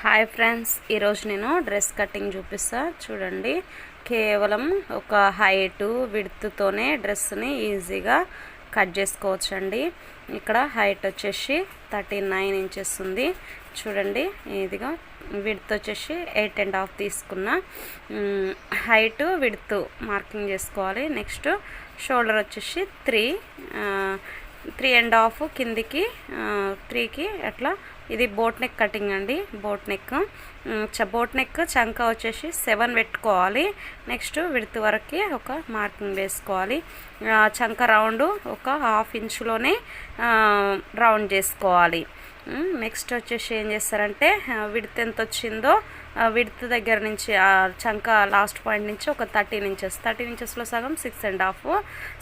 Hi friends ఈరోజు నేను dress cutting చూపిస్తా. చూడండి కేవలం ఒక హైటు విడ్త్తోనే డ్రెస్ని ఈజీగా కట్ చేసుకోవచ్చండి. ఇక్కడ హైట్ వచ్చేసి థర్టీ నైన్ ఇంచెస్ ఉంది. చూడండి ఇదిగా విడ్త్ వచ్చేసి ఎయిట్ అండ్ హాఫ్ తీసుకున్న హైట్ విడ్త్ మార్కింగ్ చేసుకోవాలి. నెక్స్ట్ షోల్డర్ వచ్చేసి త్రీ త్రీ అండ్ హాఫ్ కిందికి త్రీకి అట్లా ఇది బోట్ నెక్ కటింగ్ అండి బోట్ నెక్ బోట్ నెక్ చంక వచ్చేసి సెవెన్ పెట్టుకోవాలి. నెక్స్ట్ విడత్ వరకు ఒక మార్కింగ్ వేసుకోవాలి. చంక రౌండ్ ఒక హాఫ్ ఇంచులోనే రౌండ్ చేసుకోవాలి. నెక్స్ట్ వచ్చేసి ఏం చేస్తారంటే విడత ఎంత వచ్చిందో విడ్త్ దగ్గర నుంచి చంక లాస్ట్ పాయింట్ నుంచి ఒక థర్టీన్ ఇంచెస్. థర్టీన్ ఇంచెస్లో సగం six and half.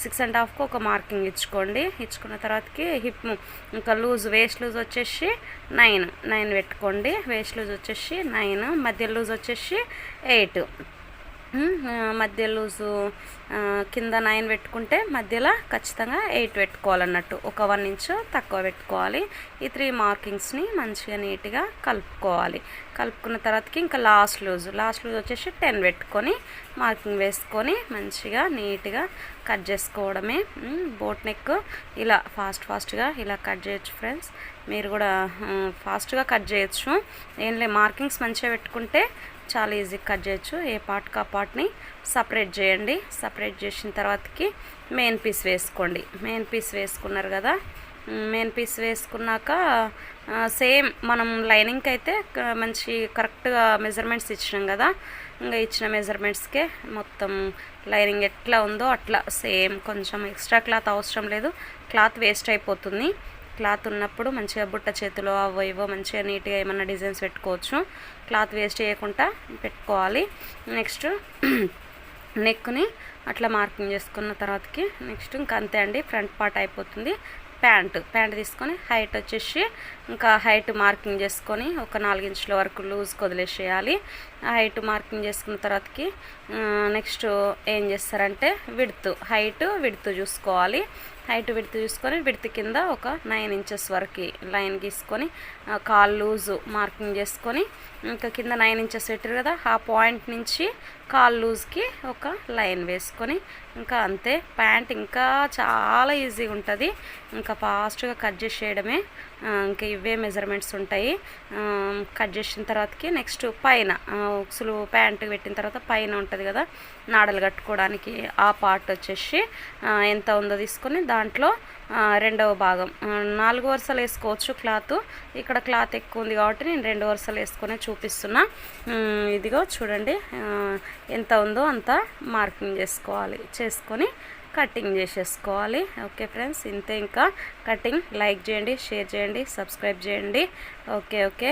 Six and హాఫ్కి ఒక మార్కింగ్ ఇచ్చుకోండి. ఇచ్చుకున్న తర్వాతకి హిప్ ఇంకా లూజ్ వేస్ట్ లూజ్ వచ్చేసి నైన్. నైన్ పెట్టుకోండి. వేస్ట్ లూజ్ వచ్చేసి నైన్. మధ్య లూజ్ వచ్చేసి ఎయిట్. మధ్య లూజు కింద నైన్ పెట్టుకుంటే మధ్యలో ఖచ్చితంగా ఎయిట్ పెట్టుకోవాలన్నట్టు. ఒక వన్ ఇంచ్ తక్కువ పెట్టుకోవాలి. ఈ త్రీ మార్కింగ్స్ని మంచిగా నీట్గా కలుపుకోవాలి. కలుపుకున్న తర్వాతకి ఇంకా లాస్ట్ లూజ్. లాస్ట్ లూజ్ వచ్చేసి టెన్ పెట్టుకొని మార్కింగ్ వేసుకొని మంచిగా నీట్గా కట్ చేసుకోవడమే. బోట్ నెక్ ఇలా ఫాస్ట్ ఫాస్ట్గా ఇలా కట్ చేయొచ్చు ఫ్రెండ్స్. మీరు కూడా ఫాస్ట్గా కట్ చేయొచ్చు. ఏంలే మార్కింగ్స్ మంచిగా పెట్టుకుంటే చాలా ఈజీగా కట్ చేయొచ్చు. ఏ పార్ట్కి ఆ పార్ట్ని సపరేట్ చేయండి. సపరేట్ చేసిన తర్వాతకి మెయిన్ పీస్ వేసుకోండి. మెయిన్ పీస్ వేసుకున్నారు కదా? మెయిన్ పీస్ వేసుకున్నాక సేమ్ మనం లైనింగ్కి అయితే మంచి కరెక్ట్గా మెజర్మెంట్స్ ఇచ్చినాం కదా? ఇంకా ఇచ్చిన మెజర్మెంట్స్కే మొత్తం లైనింగ్ ఎట్లా ఉందో అట్లా సేమ్ కొంచెం ఎక్స్ట్రా క్లాత్ అవసరం లేదు. క్లాత్ వేస్ట్ అయిపోతుంది. క్లాత్ ఉన్నప్పుడు మంచిగా బుట్ట చేతిలో అవో ఇవో మంచిగా నీట్గా ఏమన్నా డిజైన్స్ పెట్టుకోవచ్చు. క్లాత్ వేస్ట్ చేయకుండా పెట్టుకోవాలి. నెక్స్ట్ నెక్ని అట్లా మార్కింగ్ చేసుకున్న తర్వాతకి నెక్స్ట్ ఇంకా అంతే అండి ఫ్రంట్ పార్ట్ అయిపోతుంది. ప్యాంటు ప్యాంట్ తీసుకొని హైట్ వచ్చేసి ఇంకా హైట్ మార్కింగ్ చేసుకొని ఒక నాలుగు ఇంచుల వరకు లూజ్ వదిలేసేయాలి. హైట్ మార్కింగ్ చేసుకున్న తర్వాతకి నెక్స్ట్ ఏం చేస్తారంటే విడుతు హైట్ విడుతు చూసుకోవాలి. హైట్ విడుతు చూసుకొని విడుతు కింద ఒక నైన్ ఇంచెస్ వరకు లైన్ గీసుకొని కాల్ లూజు మార్కింగ్ చేసుకొని ఇంకా కింద నైన్ ఇంచెస్ పెట్టారు కదా ఆ పాయింట్ నుంచి కాల్ లూజ్కి ఒక లైన్ వేసుకొని ఇంకా అంతే. ప్యాంట్ ఇంకా చాలా ఈజీగా ఉంటుంది. ఇంకా ఫాస్ట్గా కట్ చేసేయడమే ఇంకా ఇవే మెజర్మెంట్స్ ఉంటాయి. కట్ చేసిన తర్వాతకి నెక్స్ట్ పైన ఉక్సులు ప్యాంటు పెట్టిన తర్వాత పైన ఉంటుంది కదా నాడలు కట్టుకోవడానికి ఆ పార్ట్ వచ్చేసి ఎంత ఉందో తీసుకొని దాంట్లో రెండవ భాగం. నాలుగు వరుసలు వేసుకోవచ్చు క్లాత్. ఇక్కడ క్లాత్ ఎక్కువ ఉంది కాబట్టి నేను రెండు వరుసలు వేసుకొని చూపిస్తున్నా. ఇదిగో చూడండి. ఎంత ఉందో అంత మార్కింగ్ చేసుకోవాలి. చేసుకొని కటింగ్ చేసేసుకోవాలి. ఓకే ఫ్రెండ్స్ ఇంతే ఇంకా. కటింగ్ లైక్ చేయండి షేర్ చేయండి సబ్స్క్రైబ్ చేయండి. Okay okay.